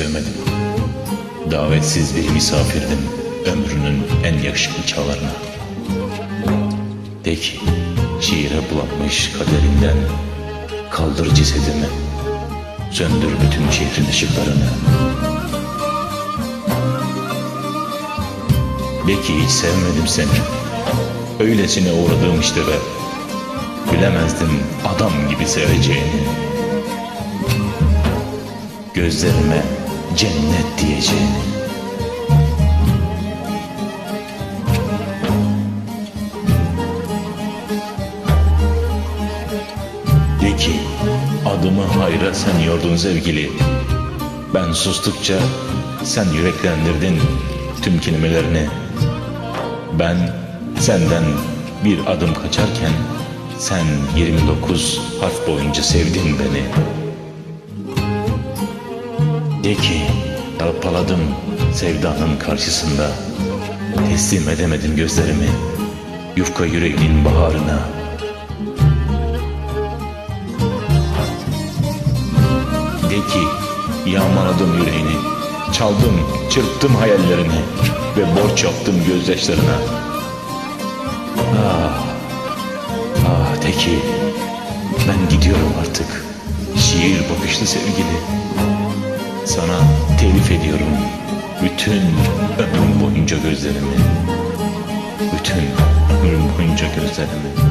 sevmedim. Davetsiz bir misafirdim ömrünün en yakışıklı çağlarına. De ki şiire bulanmış kaderinden kaldır cesedimi, söndür bütün şehrin ışıklarını. De ki hiç sevmedim seni, öylesine uğradığım işte be. Bilemezdim adam gibi seveceğini. Gözlerime cennet diyeceğini. De ki adımı hayra sen yordun sevgili. Ben sustukça sen yüreklendirdin tüm kelimelerini. Ben senden bir adım kaçarken sen 29 harf boyunca sevdin beni. De ki yalpaladım sevdanın karşısında. Teslim edemedim gözlerimi yufka yüreğinin baharına. De ki yağmaladım yüreğini, çaldım, çırptım hayallerini ve borç yaptım gözyaşlarına. Ah, ah de ki ben gidiyorum artık. Şiir bakışlı sevgili. Sana telif ediyorum bütün ömrüm boyunca gözlerimi. Bütün ömrüm boyunca gözlerimi.